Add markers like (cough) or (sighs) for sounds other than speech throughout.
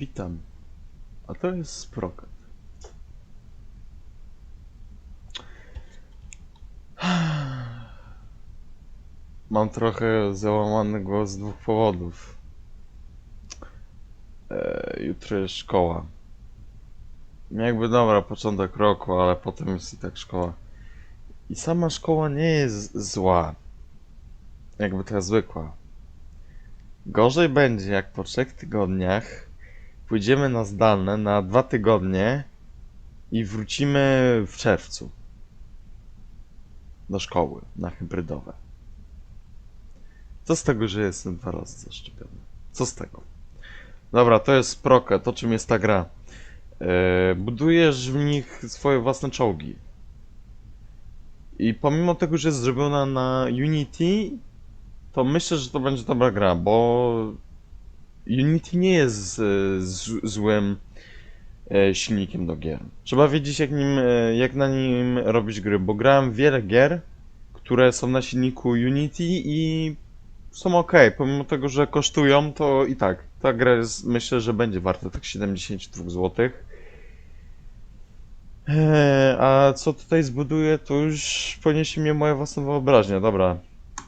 Witam. A to jest Sprocket. (sighs) Mam trochę załamany głos z dwóch powodów. E, jutro jest szkoła. Jakby dobra, początek roku, ale potem jest i tak szkoła. I sama szkoła nie jest zła. Jakby ta zwykła. Gorzej będzie, jak po trzech tygodniach pójdziemy na zdalne na dwa tygodnie i wrócimy w czerwcu do szkoły na hybrydowe. Co z tego, że jestem dwa razy zaszczepiony? Co z tego? Dobra, to jest prokę, to czym jest ta gra. E, budujesz w nich swoje własne czołgi. I pomimo tego, że jest zrobiona na Unity, to myślę, że to będzie dobra gra, bo Unity nie jest e, z, złym e, silnikiem do gier. Trzeba wiedzieć, jak, nim, e, jak na nim robić gry, bo grałem wiele gier, które są na silniku Unity i są ok, pomimo tego, że kosztują, to i tak. Ta gra jest, myślę, że będzie warta tak 72 zł. Eee, a co tutaj zbuduję, to już poniesie mnie moja własna wyobraźnia. Dobra,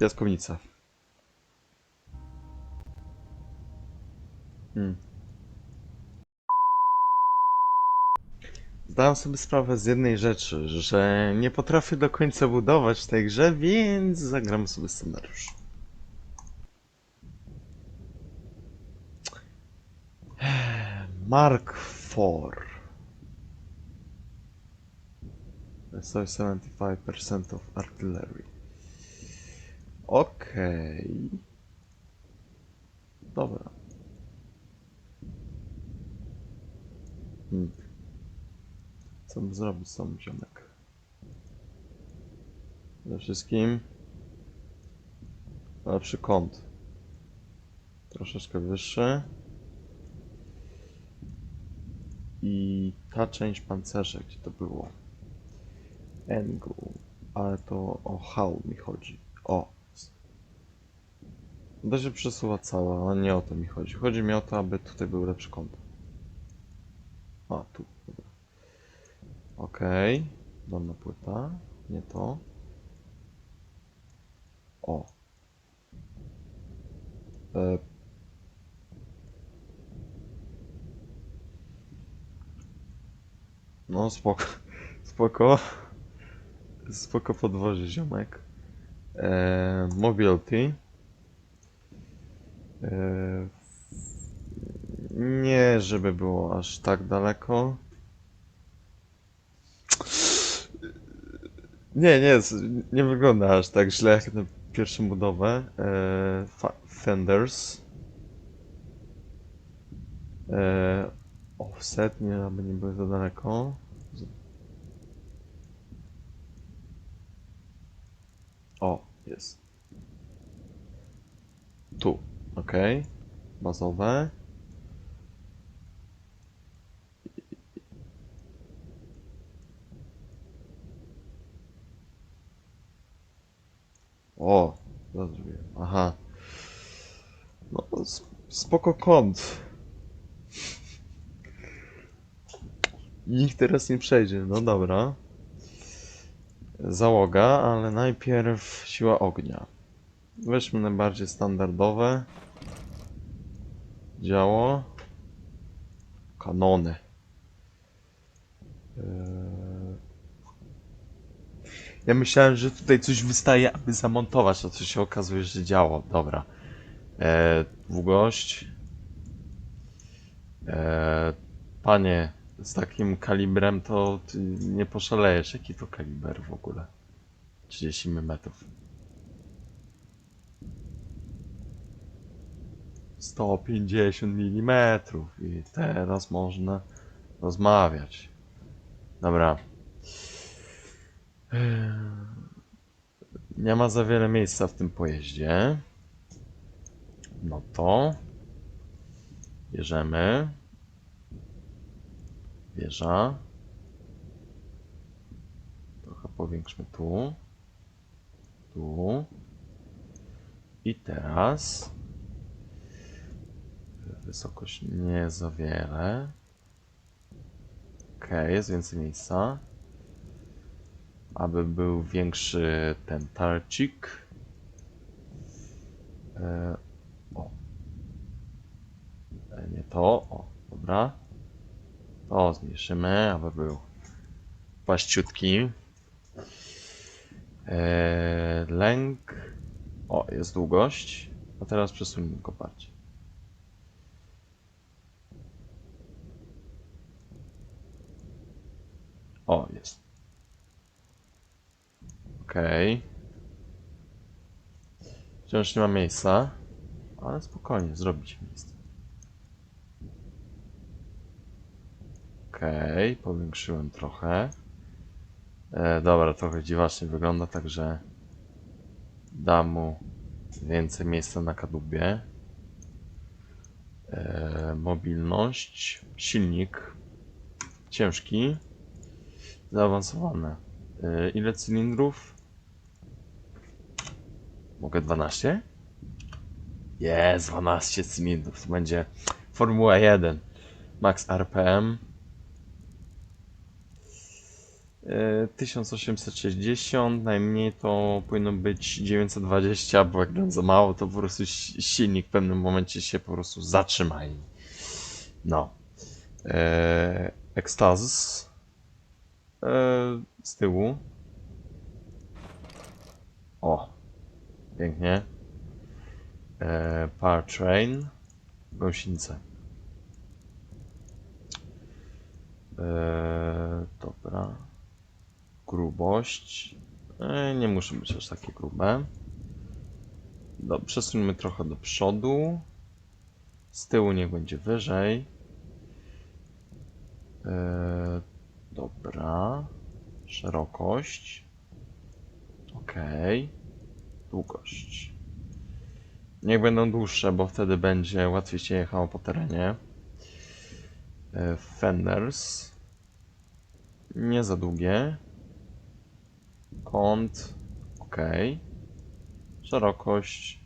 piaskownica. Hmm. Zdałem sobie sprawę z jednej rzeczy, że nie potrafię do końca budować w tej grze, więc zagram sobie scenariusz. Mark IV. So 75% of artillery. Okej. Dobra. Hmm. Co by zrobić z tą ziomek? Przede wszystkim lepszy kąt. Troszeczkę wyższy. I ta część pancerza, gdzie to było? Angle. Ale to o hał mi chodzi. O. To się przesuwa cała, ale nie o to mi chodzi. Chodzi mi o to, aby tutaj był lepszy kąt. A, tu. Okej. Dolna płyta. Nie to. O. E, No spoko, (laughs) spoko, spoko podwozie ziomek. Eee, mobility. Eee, nie, żeby było aż tak daleko. Nie, nie, nie wygląda aż tak źle jak na pierwszą budowę. Fa- fenders. Eee, offset, nie, aby nie były za daleko. O, jest. Tu, ok. Bazowe. O, co zrobiłem? Aha. No, spoko kąt. Nikt teraz nie przejdzie, no dobra. Załoga, ale najpierw siła ognia. Weźmy najbardziej standardowe. Działo. Kanony. Eee. Ja myślałem, że tutaj coś wystaje, aby zamontować, a co się okazuje, że działo. Dobra. Eee, długość. Eee, panie, z takim kalibrem to nie poszalejesz. Jaki to kaliber w ogóle? 30 mm. 150 mm i teraz można rozmawiać. Dobra. Eee, Nie ma za wiele miejsca w tym pojeździe. No to bierzemy. Wieża. Trochę powiększmy tu. Tu. I teraz Wysokość nie za wiele. Okej, jest więcej miejsca. Aby był większy ten tarcik. E, o. E, nie to, o, dobra. To zmniejszymy, aby był płaściutki. E, lęk. O, jest długość. A teraz przesuńmy go bardziej. O, jest. Okej. Wciąż nie ma miejsca, ale spokojnie, zrobić miejsce. Okej, powiększyłem trochę. E, dobra, trochę dziwacznie wygląda, także dam mu więcej miejsca na kadłubie. E, mobilność, silnik ciężki, zaawansowany. E, ile cylindrów? Mogę 12? Jest, 12 cylindrów. To będzie Formuła 1. Max RPM. E, 1860, najmniej to powinno być 920, bo jak dam za mało, to po prostu si- silnik w pewnym momencie się po prostu zatrzyma i no. E, Extasis e, z tyłu. O, pięknie. E, Power Train, gąsienicę. E, dobra. Grubość. E, nie muszę być aż takie grube. Do, przesuńmy trochę do przodu. Z tyłu niech będzie wyżej. E, dobra. Szerokość. Ok. Długość. Niech będą dłuższe, bo wtedy będzie łatwiej się jechało po terenie. E, Fenders. Nie za długie. Kąt. Ok. Szerokość.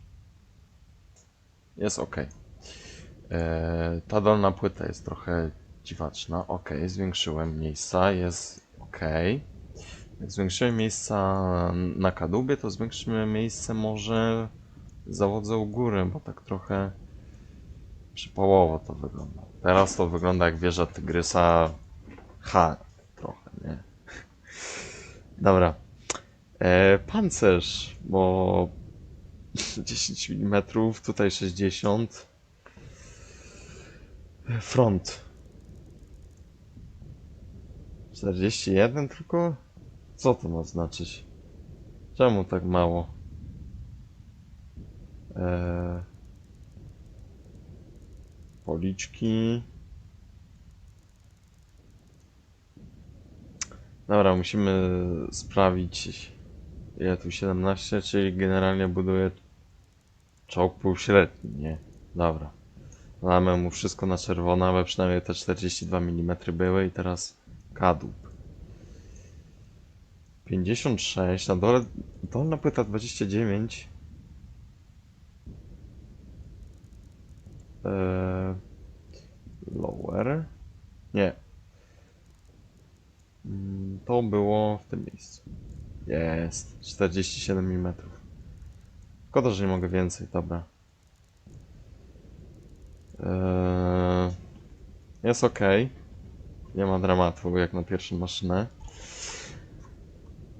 Jest ok. E, ta dolna płyta jest trochę dziwaczna. Ok, zwiększyłem miejsca. Jest ok. Jak zwiększyłem miejsca na kadłubie, to zwiększymy miejsce może zawodzę u góry, bo tak trochę przypałowo to wygląda. Teraz to wygląda jak wieża tygrysa H trochę, nie? (laughs) Dobra. E, pancerz, bo (laughs) 10 mm, tutaj 60. Front. 41 tylko? Co to ma znaczyć? Czemu tak mało? Eee, policzki. Dobra, musimy sprawić ile tu 17, czyli generalnie buduję czołg półśredni, nie? Dobra. Damy mu wszystko na czerwono, ale przynajmniej te 42 mm były i teraz kadłub. 56, na dole dolna płyta 29. Eee, lower. Nie. Mm, To było w tym miejscu. Jest. 47 mm. Szkoda, że nie mogę więcej, dobra. Eee, jest ok. Nie ma dramatu, jak na pierwszą maszynę.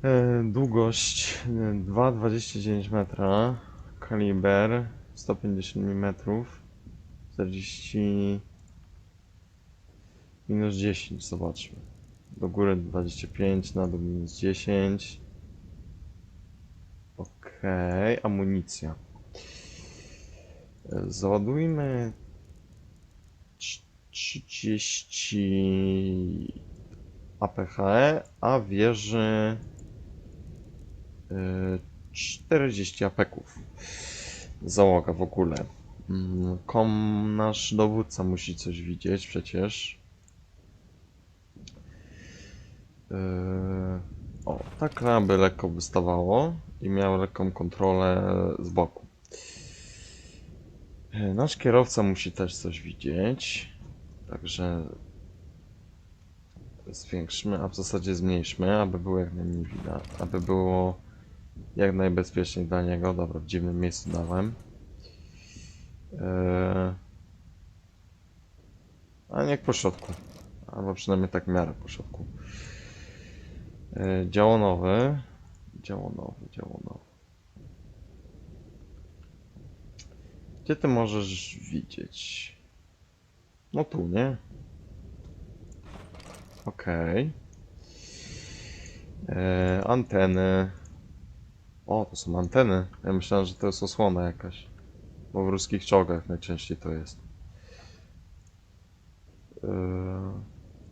Eee, długość e, 2,29 metra. Kaliber 150 mm. 40 minus 10, zobaczmy. Do góry 25, na dół minus 10. Ok, amunicja. E, Załadujmy trz- 30 APHE, a wieży e, 40 apeków. Załoga w ogóle. Mm, Kom nasz dowódca musi coś widzieć przecież. Yy, o, tak aby lekko wystawało i miał lekką kontrolę z boku. E, Nasz kierowca musi też coś widzieć. Także zwiększmy, a w zasadzie zmniejszmy, aby było jak najmniej widać, aby było jak najbezpieczniej dla niego. Dobra, w dziwnym miejscu dałem. Eee... A niech po środku. Albo przynajmniej tak w miarę po środku. Eee, działo nowe. Działo nowe, działo nowe. Gdzie ty możesz widzieć? No tu, nie? Okej. Eee, anteny. O, to są anteny. Ja myślałem, że to jest osłona jakaś. Bo w ruskich czołgach najczęściej to jest. Eee,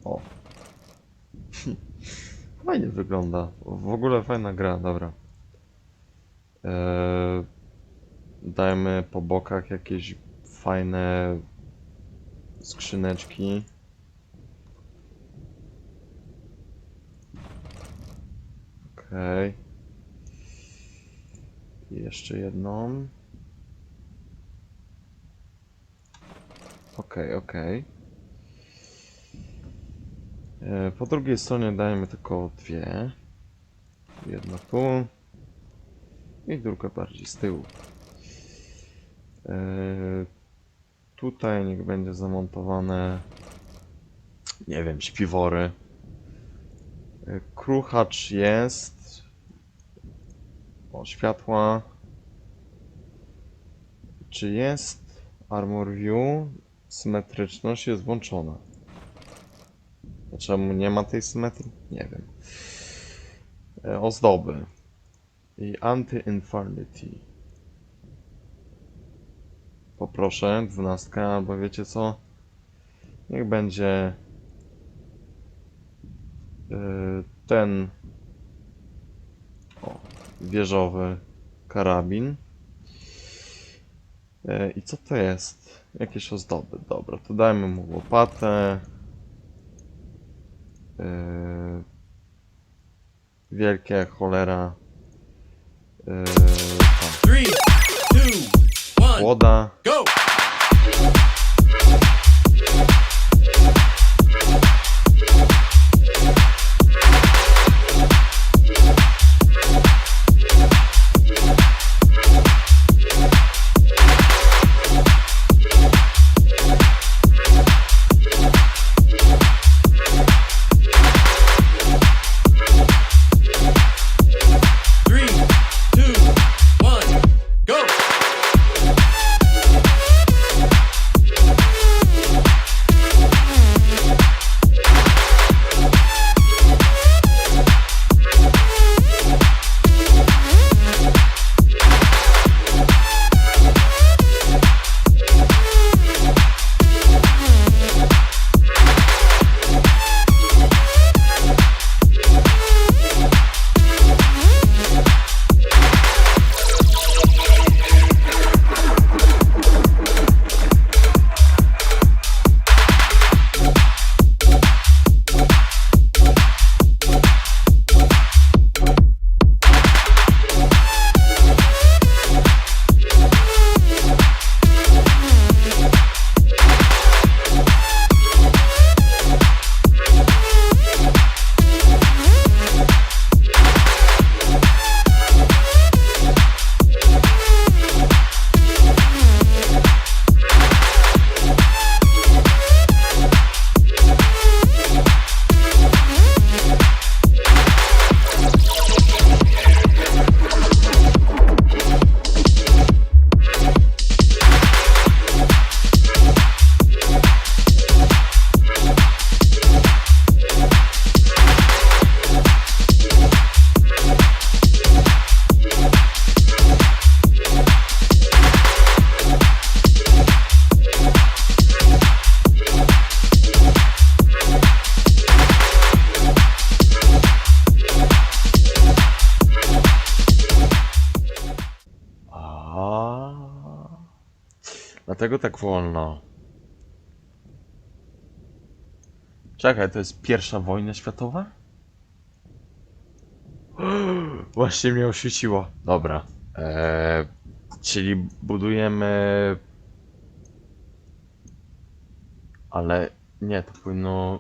o. (laughs) Fajnie wygląda. W ogóle fajna gra, dobra. Eee, dajmy po bokach jakieś fajne skrzyneczki. Okej. Jeszcze jedną. Okej, okej. E, Po drugiej stronie dajemy tylko dwie. Jedna tu. I druga bardziej z tyłu. E, Tutaj niech będzie zamontowane nie wiem, śpiwory. E, Kruchacz jest. O, światła. Czy jest Armor View? Symetryczność jest włączona. A Czemu nie ma tej symetrii? Nie wiem. E, Ozdoby. I Anti-Infinity. Poproszę, dwunastka, albo wiecie co? Niech będzie e, ten wieżowy karabin. E, I co to jest? Jakieś ozdoby. Dobra, to dajmy mu łopatę. E, Wielkie jak cholera. E, Dlatego tak wolno. Czekaj, to jest pierwsza wojna światowa? (gasps) Właśnie mnie oświeciło. Dobra. Eee, czyli budujemy Ale nie, to powinno...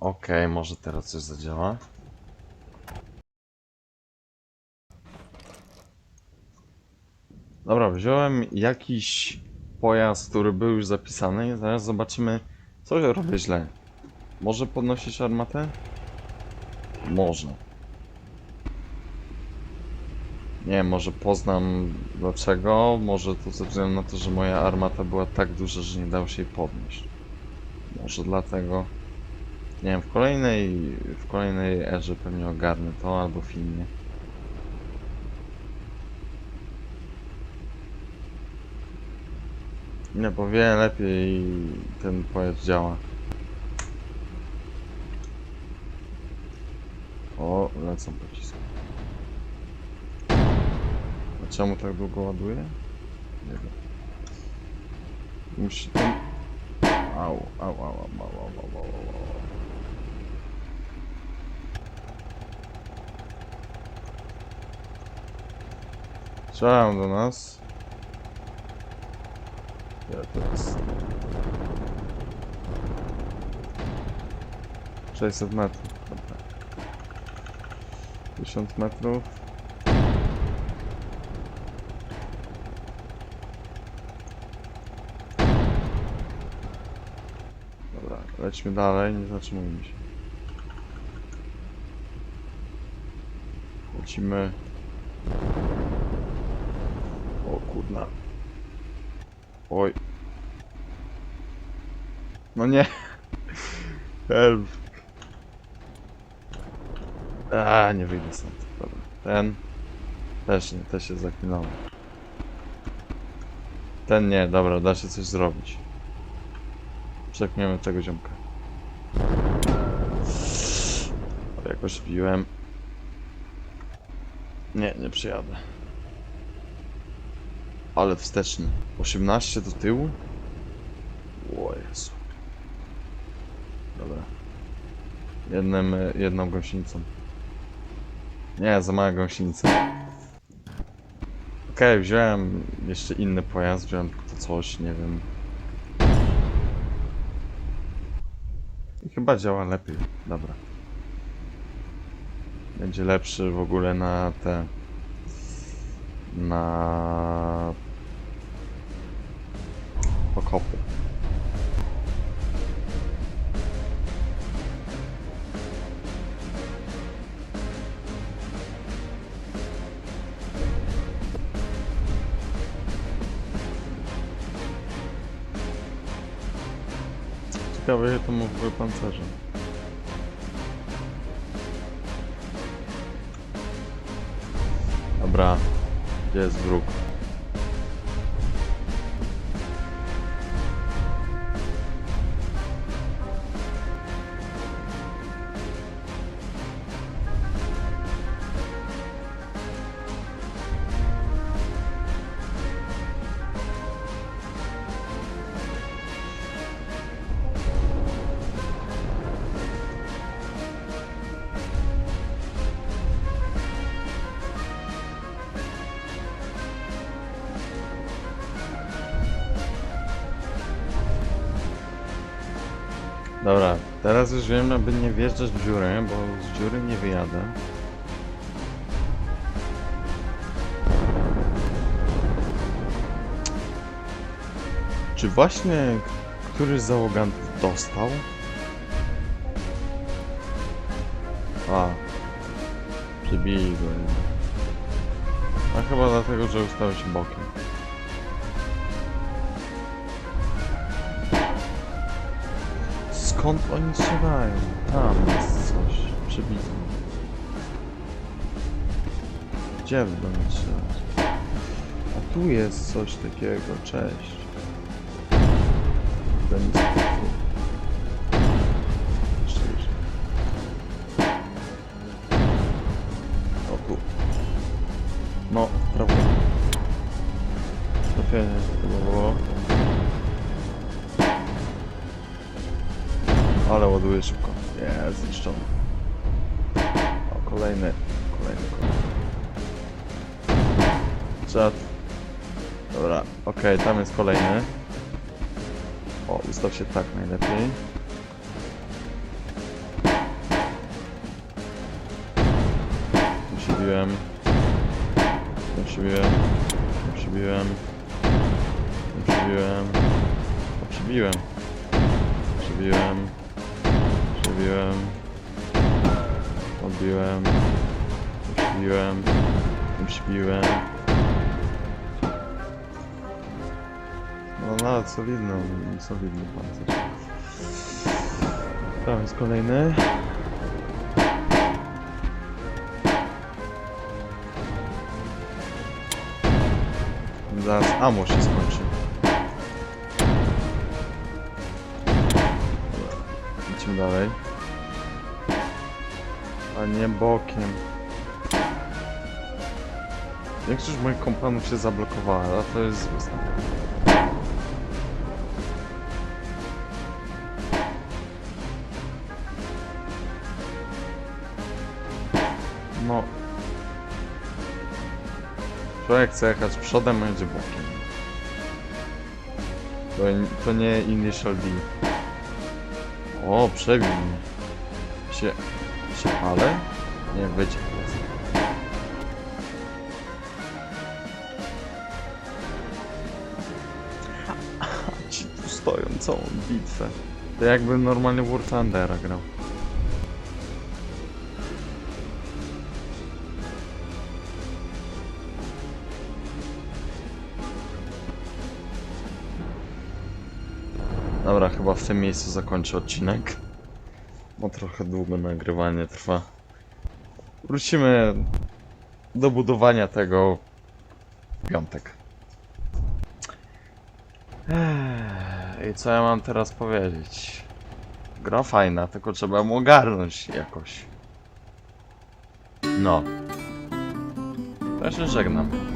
Okej, może teraz coś zadziała. Dobra, wziąłem jakiś pojazd, który był już zapisany zaraz zobaczymy, co ja robię źle. Może podnosić armatę? Może. Nie może poznam dlaczego. Może to ze względu na to, że moja armata była tak duża, że nie dało się jej podnieść. Może dlatego. Nie wiem, w kolejnej, w kolejnej erze pewnie ogarnę to, albo filmie. Nie, bo wie lepiej ten pojazd działa. O, lecą pociski. A czemu tak długo ładuje? Nie wiem. Musi. Au, au, au, au, au, au, au, au, au. Strzelają do nas. Ja teraz... 600 metrów. Dobra. 1000 metrów. Dobra, lećmy dalej, nie zatrzymujmy się. Lecimy. O kurna. Oj. No nie. Help. A, nie wyjdę stąd. Dobra. Ten. Też nie, też się zaklinął. Ten nie, dobra, da się coś zrobić. Przekniemy tego ziomka. O, jakoś wbiłem. Nie, nie przyjadę. Ale wsteczny. 18 do tyłu? O Jezu. Dobra. Jednym, e, jedną gąsienicą. Nie, za mała gąsienica. Okej, wziąłem jeszcze inny pojazd, wziąłem to coś, nie wiem. I chyba działa lepiej. Dobra. Będzie lepszy w ogóle na te. Na. Okopy. Ciekawe, ile to ogóle pancerze. Dobra, gdzie jest wróg? Dobra, teraz już wiem, aby nie wjeżdżać w dziurę, bo z dziury nie wyjadę. Czy właśnie któryś z załogantów dostał? A, przybili go. A chyba dlatego, że ustał się bokiem. Skąd oni strzelają? Tam jest coś przybite. Gdzie mnie strzelać? A tu jest coś takiego, cześć. To zniszczony. O, kolejny. Kolejny, kolejny. Czat. Dobra, okej, tam jest kolejny. O, ustaw się tak najlepiej. Przybiłem. Przybiłem. Przybiłem. Przybiłem. Przybiłem. Przybiłem. Przybiłem. Odbiłem. Przybiłem. Przybiłem. No nawet solidny, solidny pancerz. Tam jest kolejny. Zaraz amo się skończy. Idźmy dalej. A nie bokiem. Większość moich kompanów się zablokowała, a to jest zły znak. No. Człowiek chce jechać przodem, a jedzie bokiem. To, to nie Initial D. O, przebił mnie. Się... się ale? Nie, wyciek jest. Ci tu stoją całą bitwę. To jakby normalnie War Thundera grał. Dobra, chyba w tym miejscu zakończę odcinek. Bo trochę długo nagrywanie trwa. Wrócimy do budowania tego piątek. I co ja mam teraz powiedzieć? Gra fajna, tylko trzeba ją ogarnąć jakoś. No. To się żegnam.